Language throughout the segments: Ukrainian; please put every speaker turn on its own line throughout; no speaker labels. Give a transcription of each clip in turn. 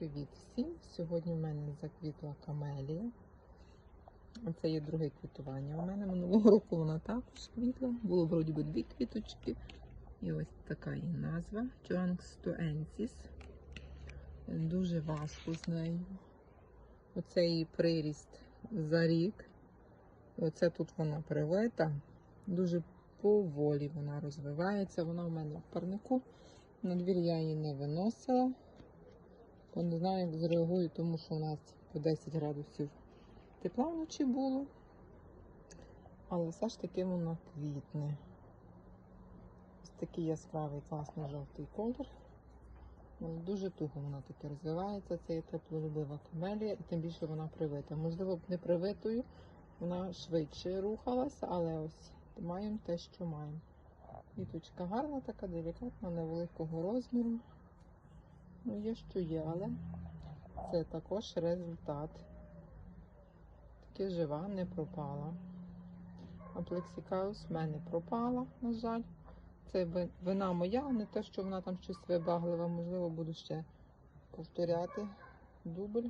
Привіт всім! Сьогодні в мене заквітла камелія. Це є друге квітування. У мене минулого року вона також квітла. Було вроді би дві квіточки. І ось така її назва Chuangstoensis. Дуже важко з нею. Оце її приріст за рік. Оце тут вона привита. Дуже поволі вона розвивається. Вона у мене в парнику. На двір я її не виносила. Бо не знаю, як зреагую, тому що у нас по 10 градусів тепла вночі було. Але все ж таки вона квітне. Ось такий яскравий класний жовтий колір. Ну, Дуже туго вона таки розвивається. Це є теплолюбива камелія, і тим більше вона привита. Можливо, не привитою, вона швидше рухалася, але ось маємо те, що маємо. Квіточка гарна, така делікатна, невеликого розміру. Ну, є, але це також результат. Таки жива, не пропала. А плексікаус в мене пропала, на жаль. Це вина моя, не те, що вона там щось вибаглива. Можливо, буду ще повторяти дубль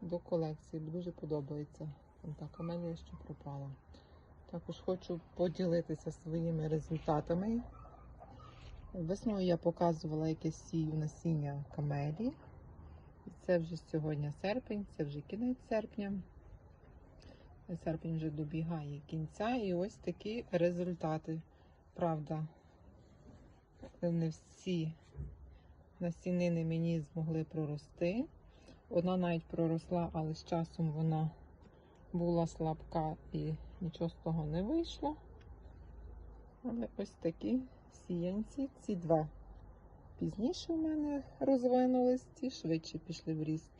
до колекції. Дуже подобається там та камелія, що пропала. Також хочу поділитися своїми результатами. Весною я показувала, яке сію насіння камелії. І це вже сьогодні серпень, це вже кінець серпня. Серпень вже добігає кінця. І ось такі результати. Правда, не всі насінини мені змогли прорости. Одна навіть проросла, але з часом вона була слабка і нічого з того не вийшло. Але ось такі сіянці. Ці два пізніше в мене розвинулись, ці швидше пішли в ріст.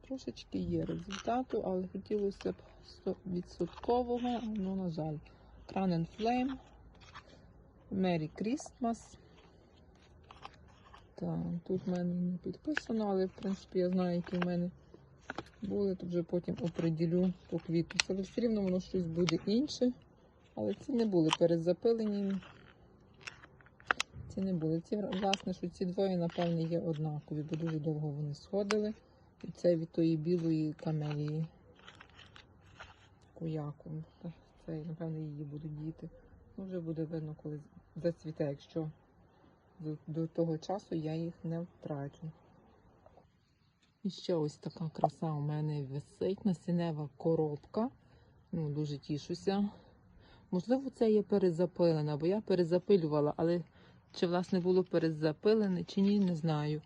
Трошечки є результату, але хотілося б 100%, ну, на жаль. Crown and Flame. Merry Christmas. Так, тут в мене не підписано, але в принципі я знаю, які в мене були, то вже потім оприділю по квіту. Але все рівно воно щось буде інше. Але ці не були перезапилені. Ці не були. Ці, власне, що ці двоє, напевне, є однакові, бо дуже довго вони сходили. І це від тої білої камелії. Куяку. Це, напевне, її будуть діти. Ну, вже буде видно, коли зацвіте, якщо до, до того часу я їх не втрачу. І ще ось така краса у мене висить насінева коробка. Ну, дуже тішуся. Можливо, це є перезапилена, бо я перезапилювала, але чи власне було перезапилене, чи ні, не знаю.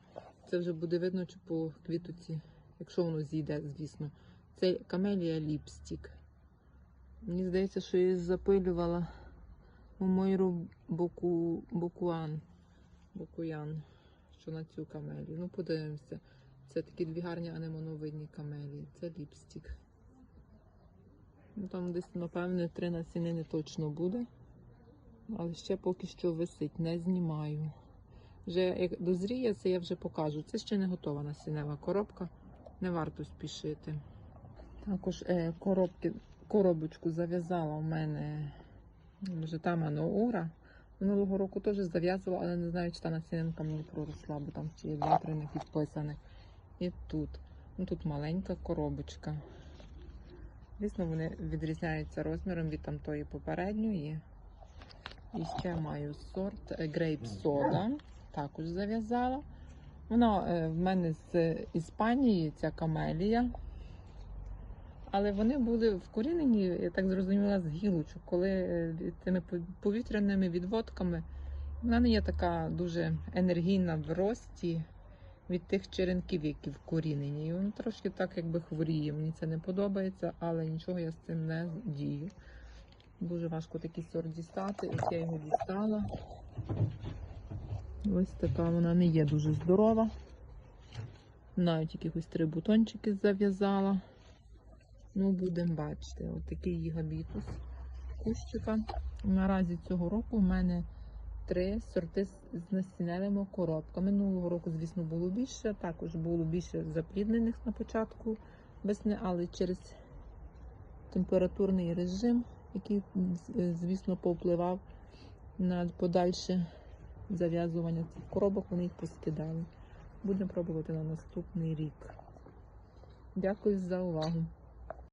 Це вже буде видно, чи по квітоці, якщо воно зійде, звісно. Це камелія ліпстік. Мені здається, що її запилювала у Мойру Боку... Бокуан. Бокуян, що на цю камелію. Ну, подивимося. Це такі дві гарні анемоновидні камелії. Це ліпстік. Ну, там десь, напевне, три насінини точно буде. Але ще поки що висить, не знімаю. Вже як дозріє, це я вже покажу. Це ще не готова насінева коробка, не варто спішити. Також е, коробки, коробочку зав'язала у мене вже там Ура. Минулого року теж зав'язувала, але не знаю, чи та насінинка мені проросла, бо там ще є два-три не підписаних. І тут. Ну, тут маленька коробочка. Звісно, вони відрізняються розміром від там тої попередньої. І ще маю сорт Grape Soda. Також зав'язала. Вона е, в мене з Іспанії, ця камелія. Але вони були вкорінені, я так зрозуміла, з гілочок, коли е, тими повітряними відводками. Вона не є така дуже енергійна в рості від тих черенків, які вкорінені. І воно трошки так якби хворіє. Мені це не подобається, але нічого я з цим не дію. Дуже важко такий сорт дістати. Ось я його дістала. Ось така вона не є дуже здорова. Навіть якихось три бутончики зав'язала. Ну, будемо бачити. Ось такий її габітус кущика. Наразі цього року в мене три сорти з насінневими коробками. Минулого року, звісно, було більше. Також було більше запліднених на початку весни, але через температурний режим, який, звісно, повпливав на подальше зав'язування цих коробок, вони їх поскидали. Будемо пробувати на наступний рік. Дякую за увагу.